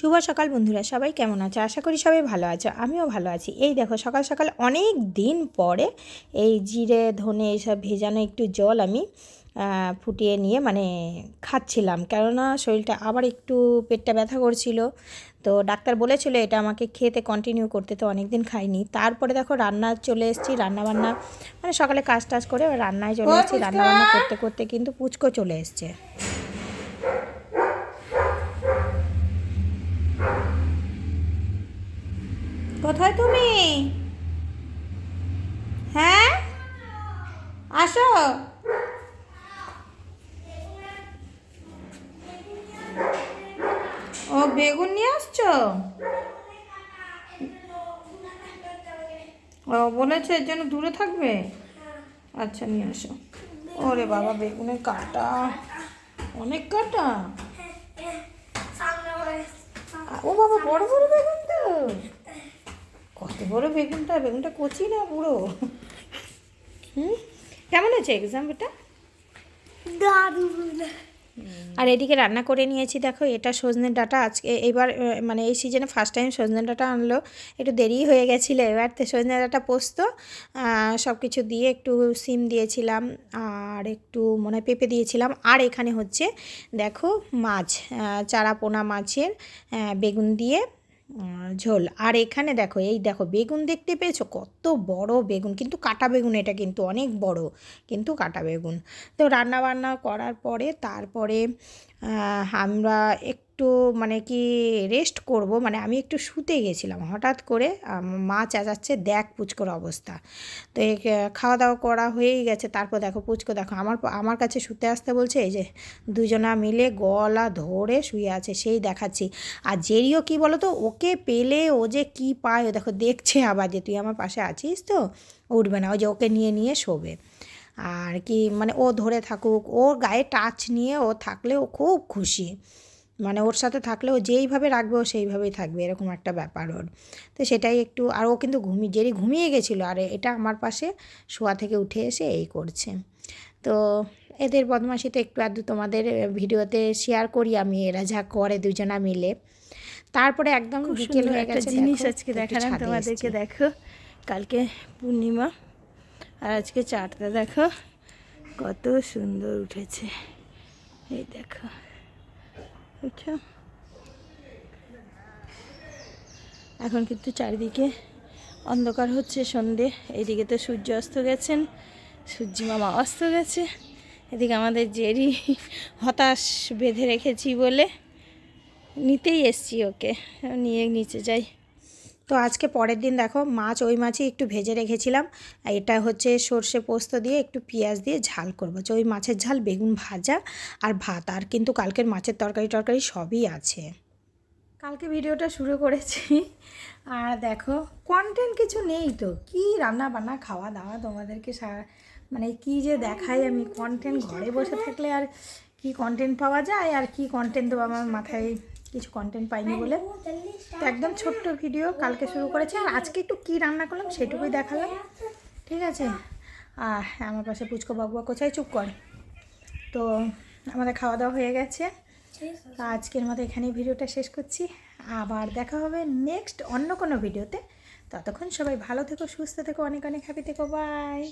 শুভ সকাল বন্ধুরা সবাই কেমন আছো? আশা করি সবাই ভালো আছো আমিও ভালো আছি। এই দেখো সকাল সকাল অনেক দিন পরে এই জিরে ধনে এইসব ভেজানো একটু জল আমি ফুটিয়ে নিয়ে মানে খাচ্ছিলাম। কেননা শরীরটা আবার একটু পেটটা ব্যথা করছিল। তো ডাক্তার বলেছিল এটা আমাকে খেতে কন্টিনিউ করতে তো অনেক দিন খাইনি। তারপরে দেখো রান্না চলে এসেছি রান্না বান্না মানে সকালে কাজ টাজ করে রান্নায় চলে এসেছি রান্না বান্না করতে করতে কিন্তু পুচকো চলে এসছে। কোথায় তুমি? হ্যাঁ? আসো। ও বেগুন নিয়ে আসছো? ও বলেছে এর জন্য দূরে থাকবে? আচ্ছা নিয়ে আসো। ওরে বাবা, বেগুনের কাটা। অনেক কাটা। ও বাবা, বড় বড় বেগুন তো। কত বড় বেগুনটা বেগুনটা কচি না পুরো হুম? কেমন আছে এক্সাম এটা? আর এদিকে রান্না করে নিয়েছি দেখো এটা সজনে ডাটা আজকে এবার মানে এই সিজনে ফার্স্ট টাইম সজনে ডাটা আনলো। একটু দেরি হয়ে গেছিল এবার তো সজনে ডাটা পোস্ত সব কিছু দিয়ে একটু সিম দিয়েছিলাম আর একটু মনে হয় পেঁপে দিয়েছিলাম আর এখানে হচ্ছে দেখো মাছ চারা পোনা মাছের বেগুন দিয়ে ঝোল। আর এখানে দেখো, এই দেখো, বেগুন দেখতে পেয়েছ? কত বড় বেগুন। কিন্তু কাটা বেগুন এটা কিন্তু অনেক বড়, কিন্তু কাটা বেগুন। তো রান্না বান্না করার পরে, তারপরে আমরা একটু মানে কি রেস্ট করব মানে আমি একটু শুতে গেছিলাম। হঠাৎ করে মা চেঁচাচ্ছে, দেখ পুচকোর অবস্থা। তো খাওয়া দাওয়া করা হয়েই গেছে। তারপর দেখো, পুচকো দেখো, আমার আমার কাছে শুতে আসতে বলছে, এই যে দুজনা মিলে গলা ধরে শুয়ে আছে, সেই দেখাচ্ছি। আর জেরিও কি বলো তো ওকে পেলে ও যে কি পায়, ও দেখো, দেখছে আবার যে তুই আমার পাশে আছিস তো, উঠবে না, ওই যে ওকে নিয়ে নিয়ে শোবে। আর কি মানে ও ধরে থাকুক ওর গায়ে টাচ নিয়ে ও থাকলে ও খুব খুশি। মানে ওর সাথে থাকলে ও যেইভাবে রাখবে ও সেইভাবেই থাকবে এরকম একটা ব্যাপার ওর। তো সেটাই একটু আর ও কিন্তু ঘুমিয়ে জেরি ঘুমিয়ে গেছিল আর এটা আমার পাশে শোয়া থেকে উঠে এসে এই করছে। তো এদের বদমাশি তো একটু আধটু তোমাদের ভিডিওতে শেয়ার করি আমি এরা যা করে দুজনা মিলে। তারপরে একদম বিকেল হয়ে গেছে জিনিস আজকে দেখালাম তোমাদেরকে দেখো কালকে পূর্ণিমা। আর আজকে চারটা দেখো, কত সুন্দর উঠেছে। এই দেখো, বুঝছ? এখন কিন্তু চারিদিকে অন্ধকার হচ্ছে সন্ধে। এইদিকে তো সূর্য অস্ত গেছেন মামা অস্ত গেছে। এদিকে আমাদের জেরি হতাশ বেঁধে রেখেছি বলে নিতেই এসছি ওকে। নিয়ে নিচে যাই। তো আজকে পরের দিন দেখো মাছ, ওই মাছই একটু ভেজে রেখেছিলাম। এটা হচ্ছে সর্ষে পোস্ত দিয়ে একটু পেঁয়াজ দিয়ে ঝাল করব। যে ওই মাছের ঝাল, বেগুন ভাজা আর ভাত, আর কিন্তু কালকের মাছের তরকারি টরকারি সবই আছে। কালকে ভিডিওটা শুরু করেছি। আর দেখো কন্টেন্ট কিছু নেই তো। কি রান্না বান্না খাওয়া দাওয়া তোমাদেরকে মানে কি যে দেখাই আমি। কন্টেন্ট ঘরে বসে থাকলে আর কি কন্টেন্ট পাওয়া যায় আর কি কন্টেন্ট তো আমার মাথায় কিছু কন্টেন্ট পাইনি বলে। তো একদম ছোট্ট ভিডিও কালকে শুরু করেছি। আর আজকে একটু কি রান্না করলাম সেটুকুই দেখালাম। ঠিক আছে? আর আমার পাশে পুচকো বাবুয়া কোথায় চুপ কর। তো আমাদের খাওয়া দাওয়া হয়ে গেছে। তো আজকের মতো এখানেই ভিডিওটা শেষ করছি। আবার দেখা হবে নেক্সট অন্য কোনো ভিডিওতে ততক্ষণ সবাই ভালো থেকো সুস্থ থেকো অনেক অনেক হ্যাপি থেকো। বাই